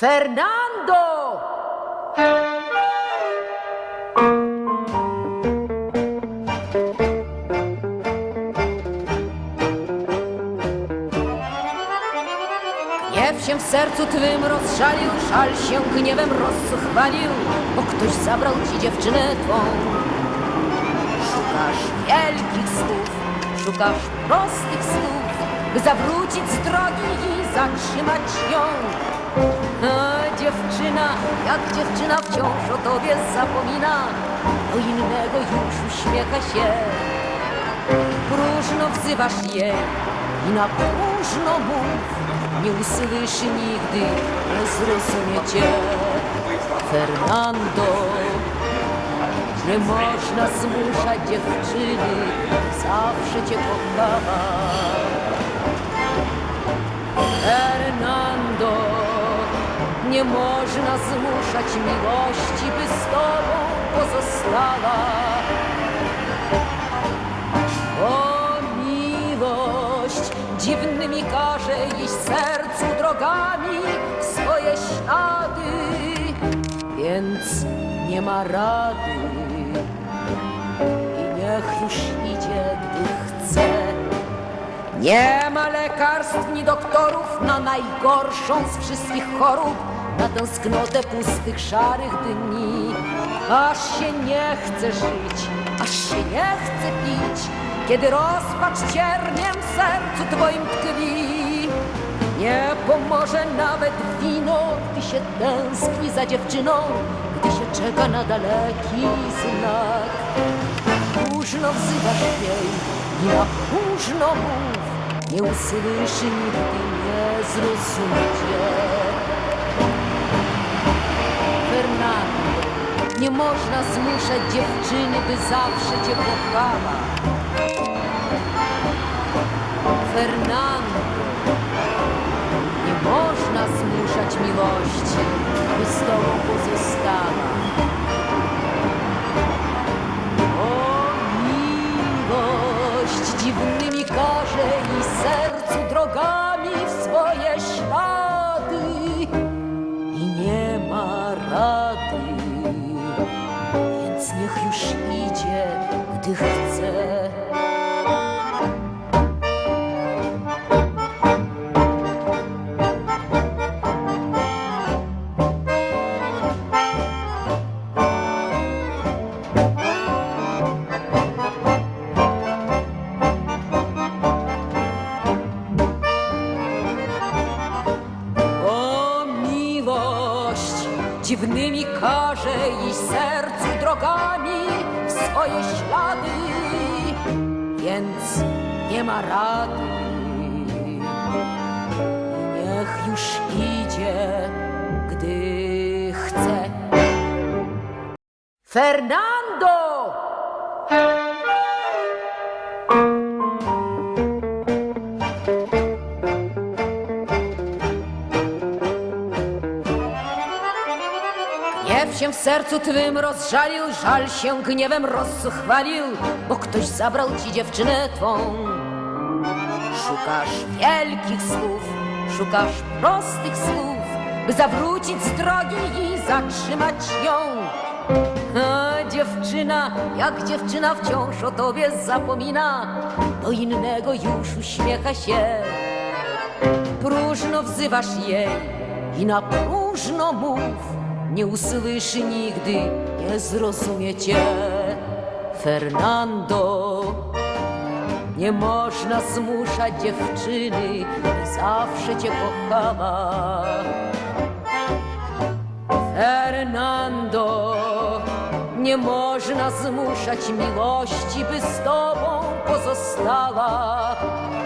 Fernando! Gniew się w sercu twym rozżalił, żal się gniewem rozchwalił, bo ktoś zabrał ci dziewczynę twą. Szukasz wielkich słów, szukasz prostych słów, by zawrócić z drogi i zatrzymać ją. A dziewczyna, jak dziewczyna wciąż o tobie zapomina, do innego już uśmiecha się. Próżno wzywasz jej i na próżno mów, nie usłyszy nigdy, nie zrozumie cię. Fernando, nie można zmuszać dziewczyny, zawsze cię kochała. Nie można zmuszać miłości, by z tobą pozostała. O miłość, dziwnymi każe iść sercu drogami w swoje ślady, więc nie ma rady i niech już idzie, gdy chce. Nie ma lekarstw ni doktorów na najgorszą z wszystkich chorób, tęsknotę pustych, szarych dni. Aż się nie chce żyć, aż się nie chce pić, kiedy rozpacz cierniem w sercu twoim tkwi. Nie pomoże nawet wino, gdy się tęskni za dziewczyną, gdy się czeka na daleki znak. Późno wzywasz jej i na późno mów, nie usłyszy nigdy, nie zrozumie Fernando, nie można zmuszać dziewczyny, by zawsze cię kochała. Fernando, nie można zmuszać miłości, by z tobą pozostała. Dziwnymi każe iść sercu drogami w swoje ślady, więc nie ma rady. Niech już idzie, gdy chce. Fernando! Się w sercu twym rozżalił, żal się gniewem rozchwalił, bo ktoś zabrał ci dziewczynę twą. Szukasz wielkich słów, szukasz prostych słów, by zawrócić z drogi i zatrzymać ją. A dziewczyna, jak dziewczyna wciąż o tobie zapomina, do innego już uśmiecha się. Próżno wzywasz jej i na próżno mów, nie usłyszy nigdy, nie zrozumie cię. Fernando, nie można zmuszać dziewczyny, zawsze cię kochała. Fernando, nie można zmuszać miłości, by z tobą pozostała.